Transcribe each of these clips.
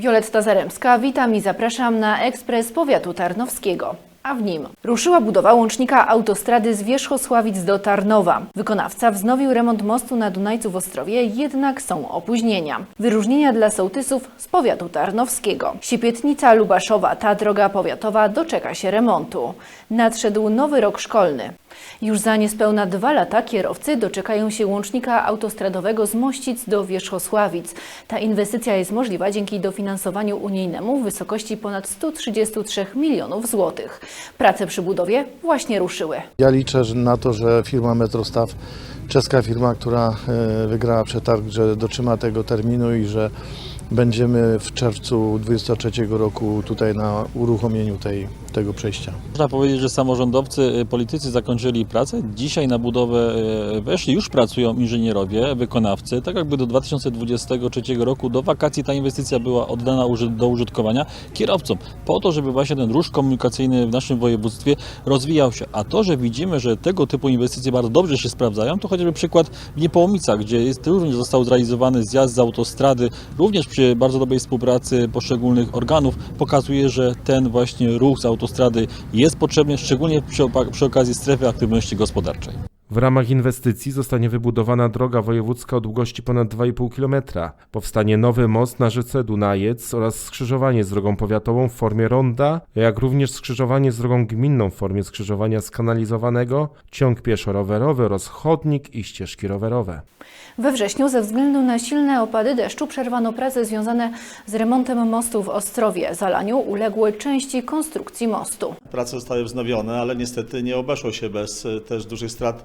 Wioletta Zaremska, witam i zapraszam na ekspres powiatu tarnowskiego. A w nim ruszyła budowa łącznika autostrady z Wierzchosławic do Tarnowa. Wykonawca wznowił remont mostu na Dunajcu w Ostrowie, jednak są opóźnienia. Wyróżnienia dla sołtysów z powiatu tarnowskiego. Siepietnica Lubaszowa, ta droga powiatowa doczeka się remontu. Nadszedł nowy rok szkolny. Już za niespełna dwa lata kierowcy doczekają się łącznika autostradowego z Mościc do Wierzchosławic. Ta inwestycja jest możliwa dzięki dofinansowaniu unijnemu w wysokości ponad 133 milionów złotych. Prace przy budowie właśnie ruszyły. Ja liczę na to, że firma Metrostaw, czeska firma, która e, wygrała przetarg, że dotrzyma tego terminu i że będziemy w czerwcu 2023 roku tutaj na uruchomieniu tej, tego przejścia. Można powiedzieć, że samorządowcy, y, politycy zakończyli pracę. Dzisiaj na budowę y, weszli, już pracują inżynierowie, wykonawcy. Tak jakby do 2023 roku, do wakacji ta inwestycja była oddana do użytkowania kierowcom, po to, żeby właśnie ten ruch komunikacyjny w naszym województwie rozwijał się. A to, że widzimy, że tego typu inwestycje bardzo dobrze się sprawdzają, to chociażby przykład w Niepołomicach, gdzie jest, również został zrealizowany zjazd z autostrady, również przy bardzo dobrej współpracy poszczególnych organów, pokazuje, że ten właśnie ruch z autostrady jest potrzebny, szczególnie przy, przy okazji strefy aktywności gospodarczej. W ramach inwestycji zostanie wybudowana droga wojewódzka o długości ponad 2,5 km. Powstanie nowy most na rzece Dunajec oraz skrzyżowanie z drogą powiatową w formie ronda, jak również skrzyżowanie z drogą gminną w formie skrzyżowania skanalizowanego, ciąg pieszo-rowerowy oraz chodnik i ścieżki rowerowe. We wrześniu ze względu na silne opady deszczu przerwano prace związane z remontem mostu w Ostrowie. Zalaniu uległy części konstrukcji mostu. Prace zostały wznowione, ale niestety nie obeszło się bez e, też dużych strat.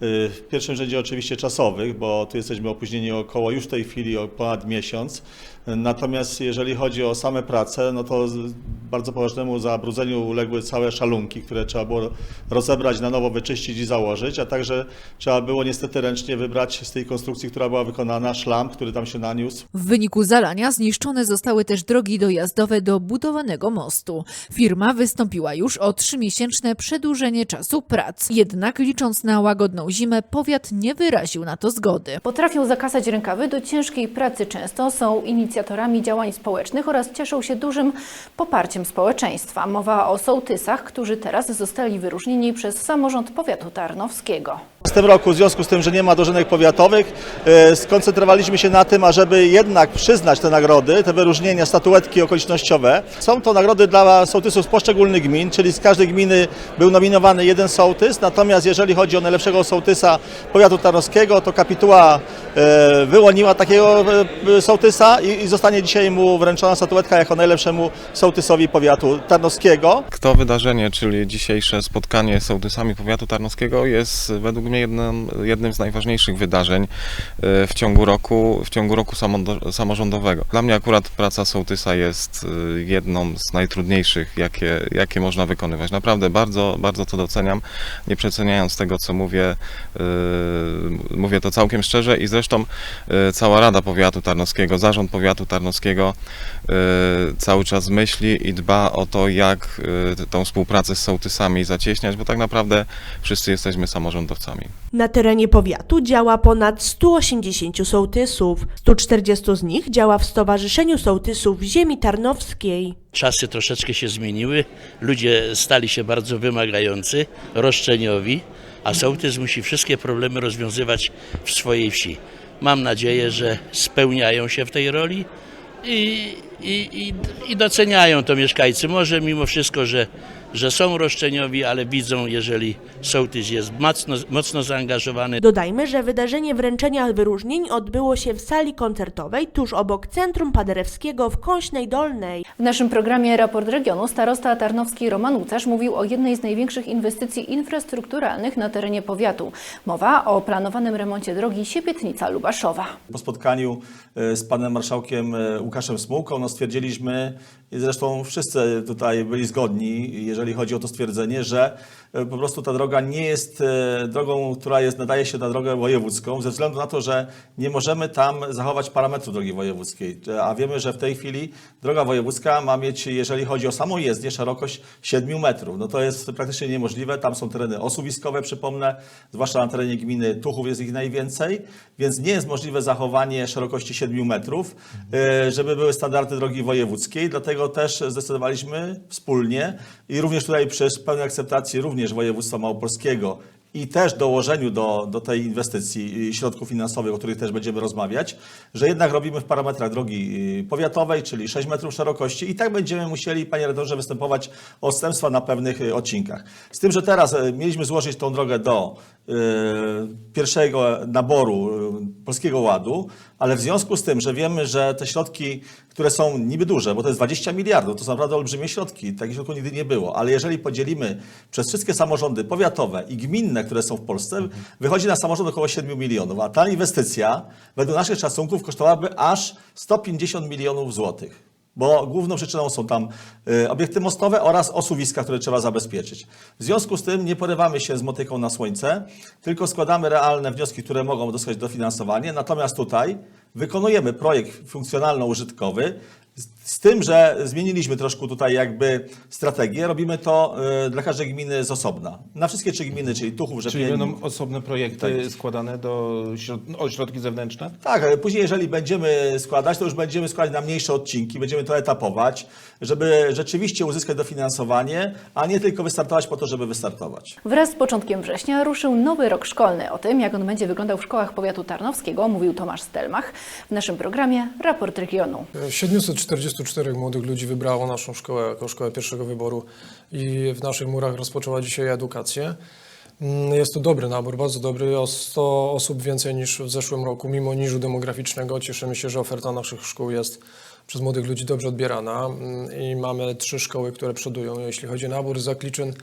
W pierwszym rzędzie oczywiście czasowych, bo tu jesteśmy opóźnieni około już w tej chwili o ponad miesiąc. Natomiast jeżeli chodzi o same prace, no to bardzo poważnemu zabrudzeniu uległy całe szalunki, które trzeba było rozebrać, na nowo wyczyścić i założyć, a także trzeba było niestety ręcznie wybrać z tej konstrukcji, która była wykonana, szlam, który tam się naniósł. W wyniku zalania zniszczone zostały też drogi dojazdowe do budowanego mostu. Firma wystąpiła już o trzymiesięczne przedłużenie czasu prac. Jednak licząc na łagodną zimę, powiat nie wyraził na to zgody. Potrafią zakasać rękawy do ciężkiej pracy, często są inicjatorami działań społecznych oraz cieszą się dużym poparciem społeczeństwa. Mowa o sołtysach, którzy teraz zostali wyróżnieni przez samorząd powiatu tarnowskiego. W tym roku, w związku z tym, że nie ma dożynek powiatowych, e, skoncentrowaliśmy się na tym, ażeby jednak przyznać te nagrody, te wyróżnienia, statuetki okolicznościowe. Są to nagrody dla sołtysów z poszczególnych gmin, czyli z każdej gminy był nominowany jeden sołtys, natomiast jeżeli chodzi o najlepszego sołtysa powiatu tarnowskiego, to kapituła e, wyłoniła takiego e, sołtysa i, zostanie dzisiaj mu wręczona statuetka jako najlepszemu sołtysowi powiatu tarnowskiego. To wydarzenie, czyli dzisiejsze spotkanie z sołtysami powiatu tarnowskiego jest według mnie jednym, jednym z najważniejszych wydarzeń e, w ciągu roku, w ciągu roku samorządowego. Dla mnie akurat praca sołtysa jest e, jedną z najtrudniejszych, jakie, jakie można wykonywać. Naprawdę bardzo, bardzo to doceniam, nie przeceniając tego, co mówię, e, mówię to całkiem szczerze i zresztą cała Rada Powiatu Tarnowskiego, Zarząd Powiatu Tarnowskiego cały czas myśli i dba o to, jak tą współpracę z sołtysami zacieśniać, bo tak naprawdę wszyscy jesteśmy samorządowcami. Na terenie powiatu działa ponad 180 sołtysów. 140 z nich działa w Stowarzyszeniu Sołtysów Ziemi Tarnowskiej. Czasy troszeczkę się zmieniły, ludzie stali się bardzo wymagający, roszczeniowi, a sołtys musi wszystkie problemy rozwiązywać w swojej wsi. Mam nadzieję, że spełniają się w tej roli i, i, i, i doceniają to mieszkańcy. Może mimo wszystko, że, że są roszczeniowi, ale widzą, jeżeli sołtys jest mocno, mocno zaangażowany, Dodajmy, że wydarzenie wręczenia wyróżnień odbyło się w sali koncertowej tuż obok Centrum Paderewskiego w Kąśnej Dolnej. W naszym programie Raport Regionu starosta tarnowski Roman Łucarz mówił o jednej z największych inwestycji infrastrukturalnych na terenie powiatu. Mowa o planowanym remoncie drogi Siepietnica-Lubaszowa. Po spotkaniu e, z panem marszałkiem e, Łukaszem Smułką stwierdziliśmy, i zresztą wszyscy tutaj byli zgodni, jeżeli chodzi o to stwierdzenie, że e, po prostu ta droga nie jest e, drogą, która jest, nadaje się na drogę wojewódzką, ze względu na to, że nie możemy tam zachować parametru drogi wojewódzkiej. E, A wiemy, że w tej chwili droga wojewódzka ma mieć, jeżeli chodzi o samą jezdnię, szerokość 7 metrów. No to jest praktycznie niemożliwe. Tam są tereny osuwiskowe, przypomnę, zwłaszcza na terenie gminy Tuchów jest ich najwięcej, więc nie jest możliwe zachowanie szerokości 7 metrów, żeby były standardy drogi wojewódzkiej. Dlatego też zdecydowaliśmy wspólnie i również tutaj przy pełnej akceptacji również województwa małopolskiego i też dołożeniu do, do tej inwestycji y, środków finansowych, o których też będziemy rozmawiać, że jednak robimy w parametrach drogi y, powiatowej, czyli 6 metrów szerokości i tak będziemy musieli, panie redaktorze, występować o odstępstwa na pewnych y, odcinkach. Z tym, że teraz mieliśmy złożyć tą drogę do pierwszego naboru Polskiego Ładu, ale w związku z tym, że wiemy, że te środki, które są niby duże, bo to jest 20 miliardów, to są naprawdę olbrzymie środki, takich środków nigdy nie było, ale jeżeli podzielimy przez wszystkie samorządy powiatowe i gminne, które są w Polsce, wychodzi na samorząd około 7 milionów, a ta inwestycja według naszych szacunków kosztowałaby aż 150 milionów złotych. Bo główną przyczyną są tam y, obiekty mostowe oraz osuwiska, które trzeba zabezpieczyć. W związku z tym nie porywamy się z motyką na słońce, tylko składamy realne wnioski, które mogą dostać dofinansowanie. Natomiast tutaj wykonujemy projekt funkcjonalno-użytkowy, z, tym, że zmieniliśmy troszkę tutaj jakby strategię. Robimy to y, dla każdej gminy z osobna. Na wszystkie trzy gminy, czyli Tuchów, Czyli Rzepień, będą osobne projekty Tak. składane do środ... o środki zewnętrzne? Tak, ale później jeżeli będziemy składać, to już będziemy składać na mniejsze odcinki, będziemy to etapować, żeby rzeczywiście uzyskać dofinansowanie, a nie tylko wystartować po to, żeby wystartować. Wraz z początkiem września ruszył nowy rok szkolny. O tym, jak on będzie wyglądał w szkołach powiatu tarnowskiego, mówił Tomasz Stelmach w naszym programie Raport Regionu. 744 młodych ludzi wybrało naszą szkołę jako szkołę pierwszego wyboru i w naszych murach rozpoczęła dzisiaj edukację. Mm, Jest to dobry nabór, bardzo dobry, o 100 osób więcej niż w zeszłym roku, mimo niżu demograficznego. Cieszymy się, że oferta naszych szkół jest przez młodych ludzi dobrze odbierana mm, i mamy trzy szkoły, które przodują, jeśli chodzi o nabór. Zakliczyn,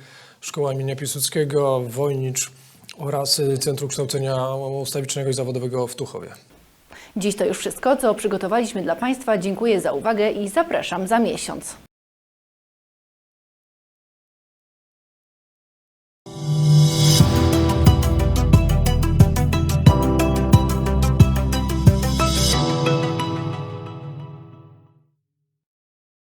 szkoła imienia Piłsudskiego, Wojnicz oraz Centrum Kształcenia Ustawicznego i Zawodowego w Tuchowie. Dziś to już wszystko, co przygotowaliśmy dla Państwa. Dziękuję za uwagę i zapraszam za miesiąc.